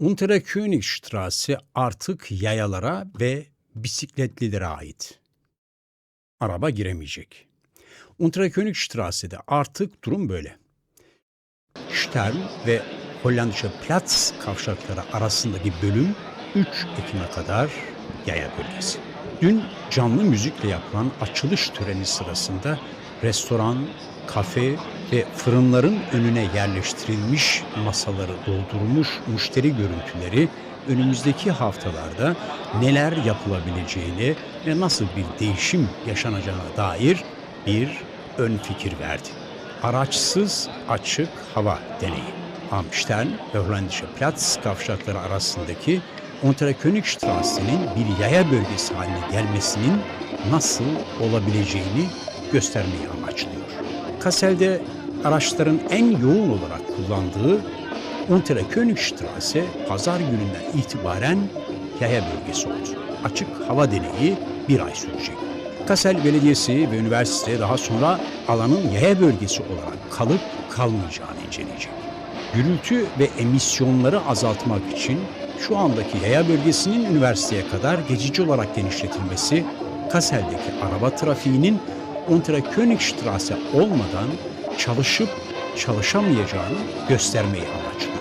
Unterkönigstraße artık yayalara ve bisikletlilere ait. Araba giremeyecek. Unterkönigstrasse'de artık durum böyle. Stern ve Hollandische Platz kavşakları arasındaki bölüm 3 Ekim'e kadar yaya bölgesi. Dün canlı müzikle yapılan açılış töreni sırasında restoran, kafe ve fırınların önüne yerleştirilmiş masaları doldurmuş müşteri görüntüleri önümüzdeki haftalarda neler yapılabileceğini ve nasıl bir değişim yaşanacağına dair bir ön fikir verdi. Araçsız açık hava deneyi. Amsterdam ve Hollandische Platz kavşakları arasındaki Unterkönigstrasse'nin bir yaya bölgesi haline gelmesinin nasıl olabileceğini göstermeyi amaçlıyor. Kassel'de araçların en yoğun olarak kullandığı Unterkönigstrasse pazar gününden itibaren yaya bölgesi oldu. Açık hava deneyi bir ay sürecek. Kassel Belediyesi ve üniversite daha sonra alanın yaya bölgesi olarak kalıp kalmayacağını inceleyecek. Gürültü ve emisyonları azaltmak için şu andaki yaya bölgesinin üniversiteye kadar geçici olarak genişletilmesi, Kassel'deki araba trafiğinin Unterkönigstrasse olmadan çalışıp çalışamayacağını göstermeyi amaçlıyor.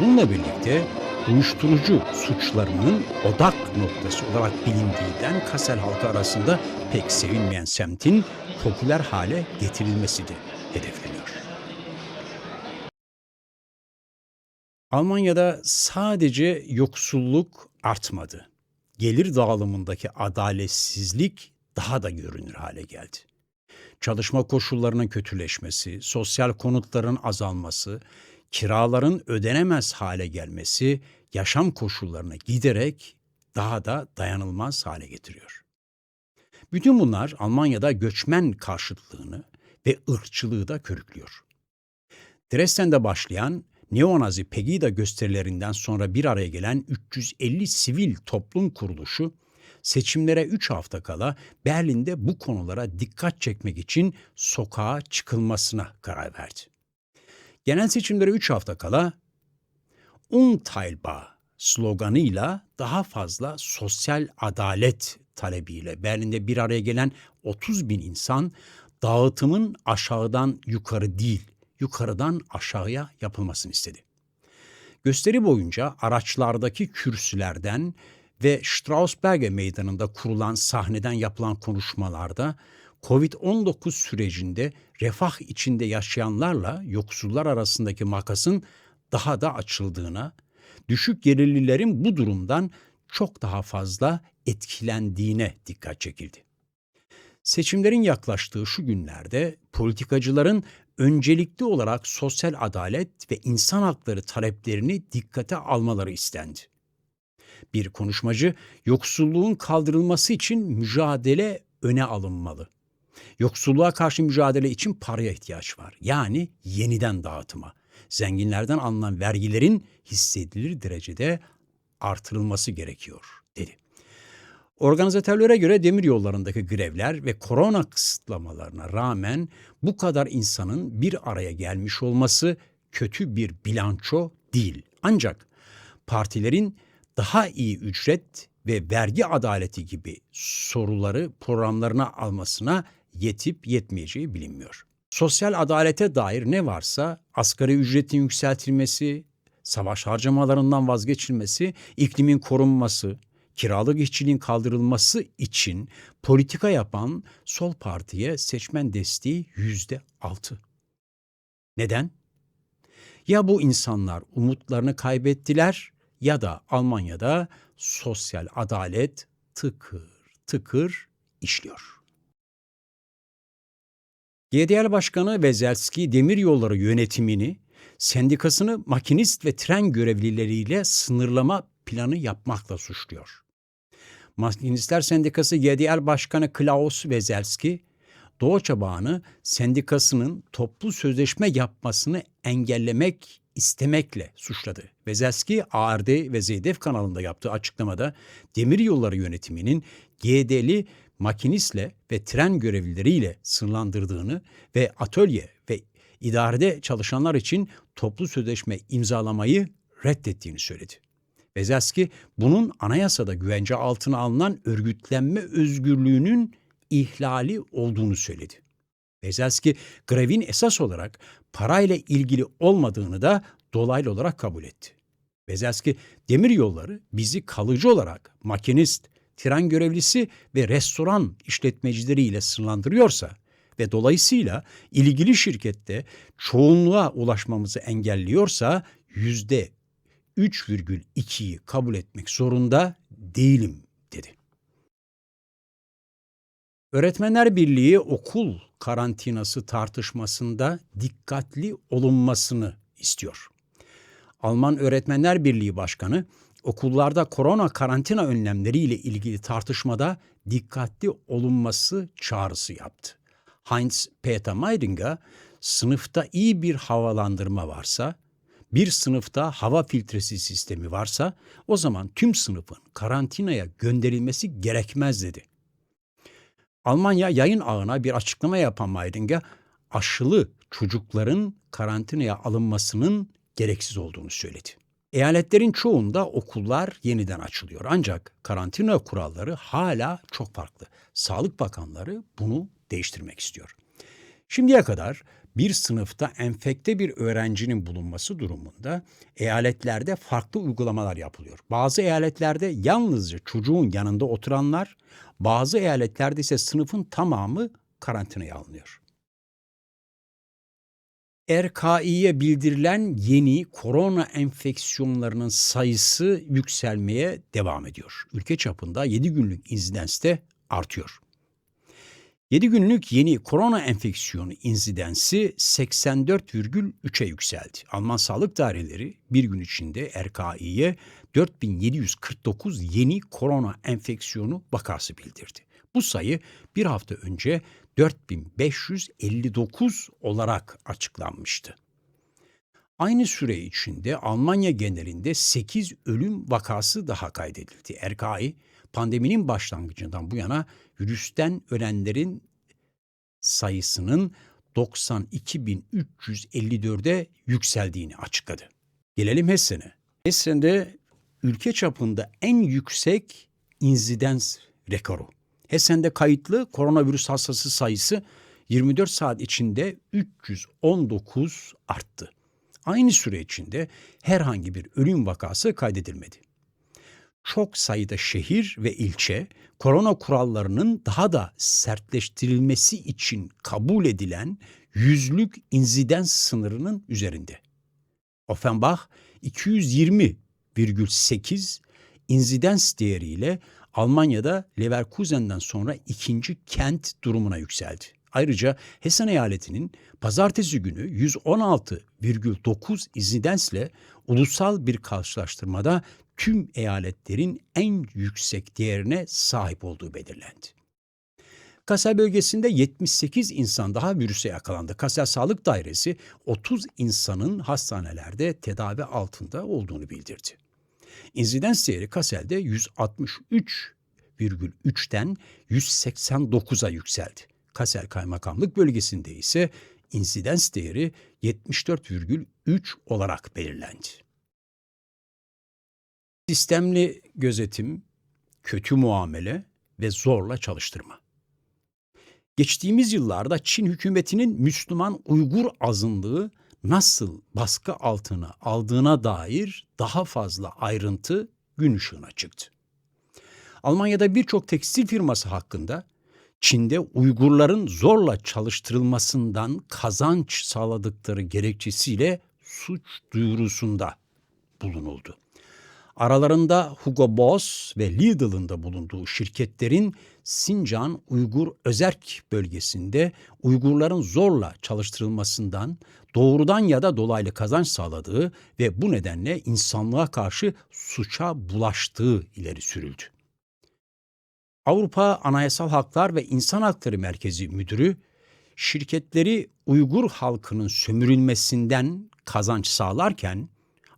Bununla birlikte uyuşturucu suçlarının odak noktası olarak bilindiğinden Kassel halkı arasında pek sevilmeyen semtin popüler hale getirilmesi de hedefleniyor. Almanya'da sadece yoksulluk artmadı. Gelir dağılımındaki adaletsizlik daha da görünür hale geldi. Çalışma koşullarının kötüleşmesi, sosyal konutların azalması, kiraların ödenemez hale gelmesi yaşam koşullarını giderek daha da dayanılmaz hale getiriyor. Bütün bunlar Almanya'da göçmen karşıtlığını ve ırkçılığı da körüklüyor. Dresden'de başlayan Neonazi Pegida gösterilerinden sonra bir araya gelen 350 sivil toplum kuruluşu seçimlere 3 hafta kala Berlin'de bu konulara dikkat çekmek için sokağa çıkılmasına karar verdi. Genel seçimlere 3 hafta kala Unteilbar sloganıyla daha fazla sosyal adalet talebiyle Berlin'de bir araya gelen 30 bin insan dağıtımın aşağıdan yukarı değil, yukarıdan aşağıya yapılmasını istedi. Gösteri boyunca araçlardaki kürsülerden ve Strausberger Meydanı'nda kurulan sahneden yapılan konuşmalarda Covid-19 sürecinde refah içinde yaşayanlarla yoksullar arasındaki makasın daha da açıldığına, düşük gelirlilerin bu durumdan çok daha fazla etkilendiğine dikkat çekildi. Seçimlerin yaklaştığı şu günlerde politikacıların öncelikli olarak sosyal adalet ve insan hakları taleplerini dikkate almaları istendi. Bir konuşmacı yoksulluğun kaldırılması için mücadele öne alınmalı. Yoksulluğa karşı mücadele için paraya ihtiyaç var. Yani yeniden dağıtıma. Zenginlerden alınan vergilerin hissedilir derecede artırılması gerekiyor dedi. Organizatörlere göre demir yollarındaki grevler ve korona kısıtlamalarına rağmen bu kadar insanın bir araya gelmiş olması kötü bir bilanço değil. Ancak partilerin daha iyi ücret ve vergi adaleti gibi soruları programlarına almasına yetip yetmeyeceği bilinmiyor. Sosyal adalete dair ne varsa asgari ücretin yükseltilmesi, savaş harcamalarından vazgeçilmesi, iklimin korunması, kiralık işçiliğin kaldırılması için politika yapan sol partiye seçmen desteği yüzde altı. Neden? Ya bu insanlar umutlarını kaybettiler ya da Almanya'da sosyal adalet tıkır tıkır işliyor. GDL Başkanı Vezelski demir yolları yönetimini sendikasını makinist ve tren görevlileriyle sınırlama planı yapmakla suçluyor. Makinistler Sendikası GDL Başkanı Klaus Weselski, Doğu Bağı'nı sendikasının toplu sözleşme yapmasını engellemek istemekle suçladı. Vezelski ARD ve ZDF kanalında yaptığı açıklamada demir yolları yönetiminin GD'li makinistle ve tren görevlileriyle sınırlandırdığını ve atölye ve idarede çalışanlar için toplu sözleşme imzalamayı reddettiğini söyledi. Vezelski bunun anayasada güvence altına alınan örgütlenme özgürlüğünün ihlali olduğunu söyledi. Vezelski grevin esas olarak parayla ilgili olmadığını da dolaylı olarak kabul etti. Vezelski demir yolları bizi kalıcı olarak makinist, tren görevlisi ve restoran işletmecileriyle sınırlandırıyorsa ve dolayısıyla ilgili şirkette çoğunluğa ulaşmamızı engelliyorsa yüzde 3,2'yi kabul etmek zorunda değilim Öğretmenler Birliği okul karantinası tartışmasında dikkatli olunmasını istiyor. Alman Öğretmenler Birliği Başkanı okullarda korona karantina önlemleriyle ilgili tartışmada dikkatli olunması çağrısı yaptı. Heinz Peter Meidinger sınıfta iyi bir havalandırma varsa, bir sınıfta hava filtresi sistemi varsa o zaman tüm sınıfın karantinaya gönderilmesi gerekmez dedi. Almanya yayın ağına bir açıklama yapan Meidinger, aşılı çocukların karantinaya alınmasının gereksiz olduğunu söyledi. Eyaletlerin çoğunda okullar yeniden açılıyor ancak karantina kuralları hala çok farklı. Sağlık Bakanları bunu değiştirmek istiyor. Şimdiye kadar bir sınıfta enfekte bir öğrencinin bulunması durumunda eyaletlerde farklı uygulamalar yapılıyor. Bazı eyaletlerde yalnızca çocuğun yanında oturanlar, bazı eyaletlerde ise sınıfın tamamı karantinaya alınıyor. RKİ'ye bildirilen yeni korona enfeksiyonlarının sayısı yükselmeye devam ediyor. Ülke çapında 7 günlük insidens de artıyor. 7 günlük yeni korona enfeksiyonu insidensi 84,3'e yükseldi. Alman sağlık daireleri bir gün içinde RKİ'ye 4749 yeni korona enfeksiyonu vakası bildirdi. Bu sayı bir hafta önce 4559 olarak açıklanmıştı. Aynı süre içinde Almanya genelinde 8 ölüm vakası daha kaydedildi. RKI, pandeminin başlangıcından bu yana virüsten ölenlerin sayısının 92.354'e yükseldiğini açıkladı. Gelelim Hessen'e. Hessen'de ülke çapında en yüksek insidens rekoru. Hessen'de kayıtlı koronavirüs hastası sayısı 24 saat içinde 319 arttı. Aynı süre içinde herhangi bir ölüm vakası kaydedilmedi. Çok sayıda şehir ve ilçe korona kurallarının daha da sertleştirilmesi için kabul edilen yüzlük insidens sınırının üzerinde. Offenbach 220,8 insidens değeriyle Almanya'da Leverkusen'den sonra ikinci kent durumuna yükseldi. Ayrıca Hessen eyaletinin pazartesi günü 116,9 insidensle ulusal bir karşılaştırmada tüm eyaletlerin en yüksek değerine sahip olduğu belirlendi. Kassel bölgesinde 78 insan daha virüse yakalandı. Kassel Sağlık Dairesi 30 insanın hastanelerde tedavi altında olduğunu bildirdi. İnsidens değeri Kassel'de 163,3'ten 189'a yükseldi. Kassel Kaymakamlık bölgesinde ise insidens değeri 74,3 olarak belirlendi. Sistemli gözetim, kötü muamele ve zorla çalıştırma. Geçtiğimiz yıllarda Çin hükümetinin Müslüman Uygur azınlığı nasıl baskı altına aldığına dair daha fazla ayrıntı gün ışığına çıktı. Almanya'da birçok tekstil firması hakkında Çin'de Uygurların zorla çalıştırılmasından kazanç sağladıkları gerekçesiyle suç duyurusunda bulunuldu. Aralarında Hugo Boss ve Lidl'ın da bulunduğu şirketlerin Sincan Uygur Özerk bölgesinde Uygurların zorla çalıştırılmasından doğrudan ya da dolaylı kazanç sağladığı ve bu nedenle insanlığa karşı suça bulaştığı ileri sürüldü. Avrupa Anayasal Haklar ve İnsan Hakları Merkezi Müdürü şirketleri Uygur halkının sömürülmesinden kazanç sağlarken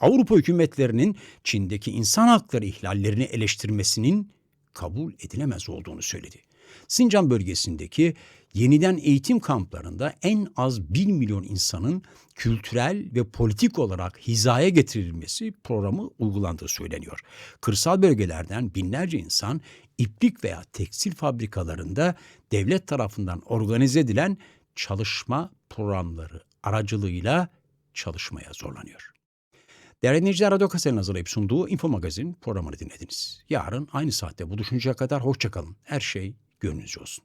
Avrupa hükümetlerinin Çin'deki insan hakları ihlallerini eleştirmesinin kabul edilemez olduğunu söyledi. Sincan bölgesindeki yeniden eğitim kamplarında en az 1 milyon insanın kültürel ve politik olarak hizaya getirilmesi programı uygulandığı söyleniyor. Kırsal bölgelerden binlerce insan iplik veya tekstil fabrikalarında devlet tarafından organize edilen çalışma programları aracılığıyla çalışmaya zorlanıyor. Değerli dinleyiciler, Radyo Kase'nin hazırlayıp sunduğu Info Magazin programını dinlediniz. Yarın aynı saatte buluşuncaya kadar hoşçakalın. Her şey gönlünüzce olsun.